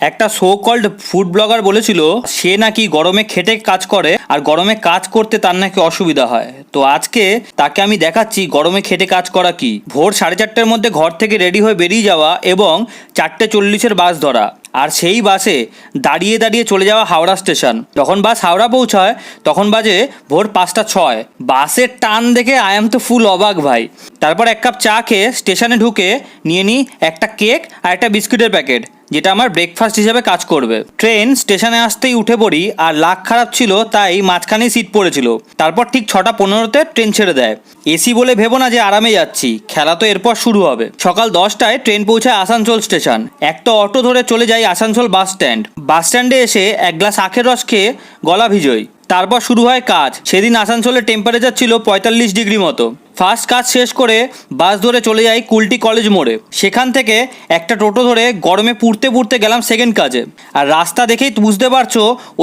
একটা show called food blogger বলেছিল, সে নাকি গরমে খেটে কাজ করে, আর গরমে কাজ করতে তার নাকি অসুবিধা হয়। তো আজকে তাকে আমি দেখাচ্ছি গরমে খেটে কাজ করা কি। ভোর সাড়ে চারটের মধ্যে ঘর থেকে রেডি হয়ে বেরিয়ে যাওয়া এবং চারটে চল্লিশের বাস ধরা। আর সেই বাসে দাঁড়িয়ে দাঁড়িয়ে চলে যাওয়া হাওড়া স্টেশন। যখন বাস হাওড়া পৌঁছায়, তখন বাজে ভোর পাঁচটা ছয়। বাসের টান দেখে আই এম তো ফুল অবাক ভাই। তারপর এক কাপ চা খেয়ে স্টেশনে ঢুকে নিয়ে নিই একটা কেক আর একটা বিস্কুটের প্যাকেট। যেটা আমার ব্রেকফাস্ট হিসাবে কাজ করবে। ট্রেন স্টেশনে আসতেই উঠে পড়ি আর লাক খারাপ ছিল, তাই মাঝখানেই সিট পড়েছিল। তারপর ঠিক ছটা পনেরোতে ট্রেন ছেড়ে দেয়। এসি বলে ভেবো না যে আরামে যাচ্ছি, খেলা তো এরপর শুরু হবে। সকাল দশটায় ট্রেন পৌঁছায় আসানসোল স্টেশন। একটা অটো ধরে চলে যাই আসানসোল বাস স্ট্যান্ড বাস স্ট্যান্ডে এসে এক গ্লাস আখের রস খেয়ে গলা ভিজোই। তারপর শুরু হয় কাজ। সেদিন আসানসোলের টেম্পারেচার ছিল পঁয়তাল্লিশ ডিগ্রি মতো। ফার্স্ট কাজ শেষ করে বাস ধরে চলে যাই কুলটি কলেজ মোড়ে। সেখান থেকে একটা টোটো ধরে গরমে পুড়তে পুড়তে গেলাম সেকেন্ড কাজে। আর রাস্তা দেখেই বুঝতে পারছ,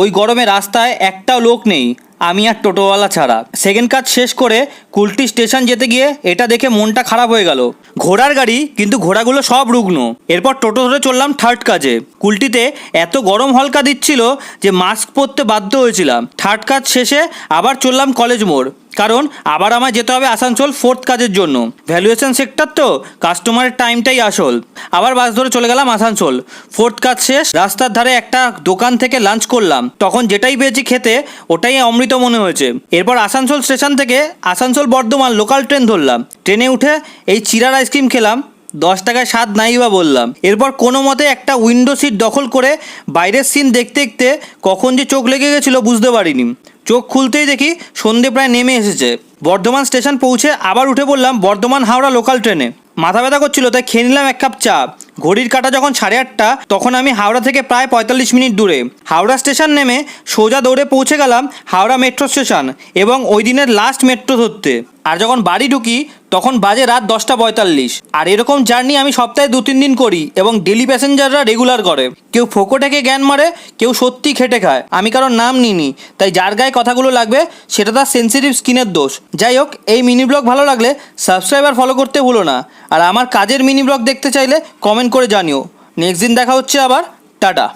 ওই গরমে রাস্তায় একটাও লোক নেই, আমি আর টোটোওয়ালা ছাড়া। সেকেন্ড কাজ শেষ করে কুলটি স্টেশন যেতে গিয়ে এটা দেখে মনটা খারাপ হয়ে গেল। ঘোড়ার গাড়ি কিন্তু ঘোড়াগুলো সব রুগ্ন। এরপর টোটো ধরে চললাম থার্ড কাজে। কুলটিতে এত গরম হলকা দিচ্ছিল যে মাস্ক পরতে বাধ্য হয়েছিলাম। থার্ড কাজ শেষে আবার চললাম কলেজ মোড়। কারণ আবার আমায় যেতে হবে আসানসোল ফোর্থ কাজের জন্য। ভ্যালুয়েশন সেক্টর তো, কাস্টমারের টাইমটাই আসল। আবার বাস ধরে চলে গেলাম আসানসোল। ফোর্থ কাজ শেষ, রাস্তার ধারে একটা দোকান থেকে লাঞ্চ করলাম। তখন যেটাই পেয়েছি খেতে, ওটাই অমৃত মনে হয়েছে। এরপর আসানসোল স্টেশন থেকে আসানসোল বর্ধমান লোকাল ট্রেন ধরলাম। ট্রেনে উঠে এই চিরার আইসক্রিম খেলাম, দশ টাকায় স্বাদ নাই বা বললাম। এরপর কোনো মতে একটা উইন্ডো সিট দখল করে বাইরের সিন দেখতে দেখতে কখন যে চোখ লেগে গেছিল বুঝতে পারিনি। চোখ খুলতেই দেখি সন্ধে প্রায় নেমে এসেছে। বর্ধমান স্টেশন পৌঁছে আবার উঠে পড়লাম বর্ধমান হাওড়া লোকাল ট্রেনে মাথা ব্যথা করছিল, তাই খেয়ে নিলাম এক কাপ চা। ঘড়ির কাটা যখন সাড়ে আটটা, তখন আমি হাওড়া থেকে প্রায় পঁয়তাল্লিশ মিনিট দূরে। হাওড়া স্টেশন নেমে সোজা দৌড়ে পৌঁছে গেলাম হাওড়া মেট্রো স্টেশন এবং ওই দিনের লাস্ট মেট্রো ধরতে। আর যখন বাড়ি ঢুকি, তখন বাজে রাত দশটা পঁয়তাল্লিশ। আর এরকম জার্নি আমি সপ্তাহে দু তিন দিন করি এবং ডেলি প্যাসেঞ্জাররা রেগুলার করে। কেউ ফোকো থেকে জ্ঞান মারে, কেউ সত্যি খেটে খায়। আমি কারোর নাম নিইনি, তাই যার গায়ে কথাগুলো লাগবে, সেটা তার সেন্সিটিভ স্কিনের দোষ। যাই হোক, এই মিনি ব্লগ ভালো লাগলে সাবস্ক্রাইব আর ফলো করতে ভুলো না। আর আমার কাজের মিনি ব্লগ দেখতে চাইলে কমেন্ট করে জানিও। নেক্সট দিন দেখা হচ্ছে আবার। টাটা।